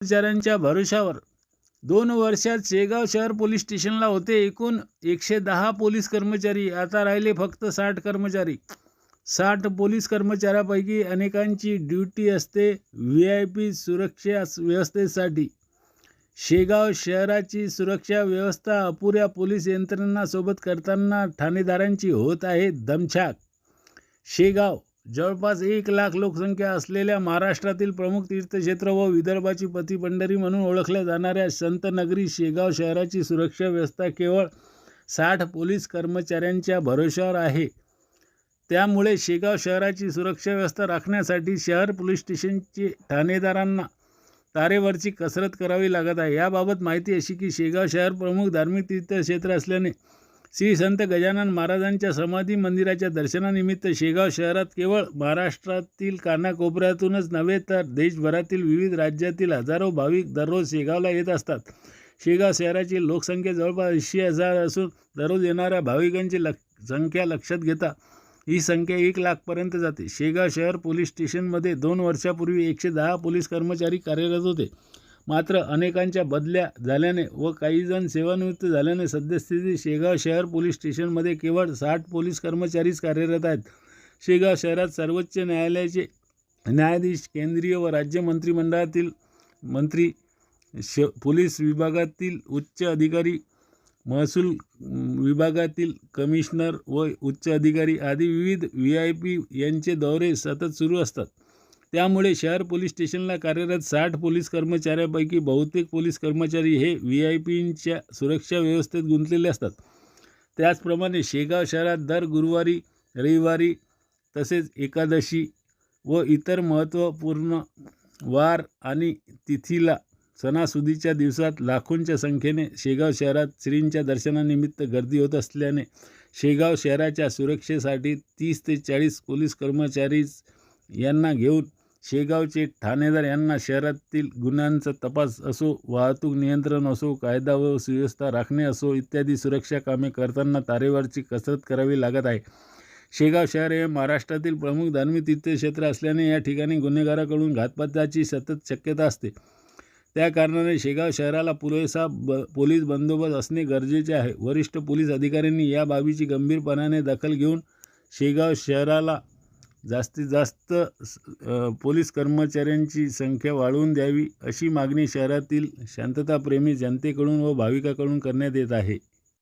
कर्मचाऱ्यांच्या भरोशावर दोन वर्षात शेगाव शहर पोलीस स्टेशनला होते एकूण एकशे दहा पोलीस कर्मचारी. आता राहिले फक्त साठ कर्मचारी. साठ पोलीस कर्मचाऱ्यापैकी अनेकांची ड्युटी असते व्ही आय पी सुरक्षा व्यवस्थेसाठी. शेगाव शहराची सुरक्षा व्यवस्था अपुऱ्या पोलीस यंत्रणांसोबत करताना ठाणेदारांची होत आहे दमछाक. शेगाव जवळपास एक लाख लोकसंख्या असलेल्या महाराष्ट्रातील प्रमुख तीर्थक्षेत्र व विदर्भाची पतिपंढरी म्हणून ओळखल्या जाणाऱ्या संतनगरी शेगाव शहराची सुरक्षा व्यवस्था केवळ साठ पोलीस कर्मचाऱ्यांच्या भरोशावर आहे. त्यामुळे शेगाव शहराची सुरक्षा व्यवस्था राखण्यासाठी शहर पोलीस स्टेशनचे ठाणेदारांना तारेवरची कसरत करावी लागत आहे. याबाबत माहिती अशी की शेगाव शहर प्रमुख धार्मिक तीर्थक्षेत्र असल्याने श्री संत गजानन महाराजांच्या समाधी मंदिराच्या दर्शनानिमित्त शेगाव शहरात केवळ महाराष्ट्रातील कानाकोपऱ्यातूनच नव्हे तर देशभरातील विविध राज्यातील हजारो भाविक दररोज शेगावला येत असतात. शेगाव शहराची लोकसंख्या जवळपास ऐंशी हजार असून दररोज येणाऱ्या भाविकांची लक संख्या लक्षात घेता ही संख्या एक लाखपर्यंत जाते. शेगाव शहर पोलीस स्टेशनमध्ये दोन वर्षापूर्वी एकशे दहा पोलीस कर्मचारी कार्यरत होते. मात्र अनेकांच्या बदल्या झाल्याने व काहीजण सेवानिवृत्त झाल्याने सद्यस्थिती शेगाव शहर पोलीस स्टेशनमध्ये केवळ साठ पोलीस कर्मचारीच कार्यरत आहेत. शेगाव शहरात सर्वोच्च न्यायालयाचे न्यायाधीश केंद्रीय व राज्य मंत्रिमंडळातील मंत्री श पोलीस विभागातील उच्च अधिकारी महसूल विभागातील कमिशनर व उच्च अधिकारी आदी विविध व्ही आय पी यांचे दौरे सतत सुरू असतात. त्यामुळे शहर पोलीस स्टेशनला कार्यरत साठ पोलीस कर्मचाऱ्यापैकी बहुतेक पोलीस कर्मचारी हे व्ही आय पींच्या सुरक्षा व्यवस्थेत गुंतलेले असतात. त्याचप्रमाणे शेगाव शहरात दर गुरुवारी रविवारी तसेच एकादशी व इतर महत्त्वपूर्ण वार आणि तिथीला सणासुदीच्या दिवसात लाखोंच्या संख्येने शेगाव शहरात श्रींच्या दर्शनानिमित्त गर्दी होत असल्याने शेगाव शहराच्या सुरक्षेसाठी तीस ते चाळीस पोलीस कर्मचारी यांना घेऊन शेगावचे ठाणेदार यांना शहरातील गुन्ह्यांचा तपास असो वाहतूक नियंत्रण असो कायदा व सुव्यवस्था राखणे असो इत्यादी सुरक्षा कामे करताना तारेवरची कसरत करावी लागत आहे. शेगाव शहर हे महाराष्ट्रातील प्रमुख धार्मिक तीर्थक्षेत्र असल्याने या ठिकाणी गुन्हेगाराकडून घातपाताची सतत शक्यता असते. त्या कारणाने शेगाव शहराला पुरेसा ब पोलीस बंदोबस्त असणे गरजेचे आहे. वरिष्ठ पोलीस अधिकाऱ्यांनी या बाबीची गंभीरपणाने दखल घेऊन शेगाव शहराला जास्तीत जास्त पोलीस कर्मचाऱ्यांची संख्या वाढवून द्यावी अशी मागणी शहरातील शांतताप्रेमी जनतेकडून व भाविकाकडून करण्यात येत आहे.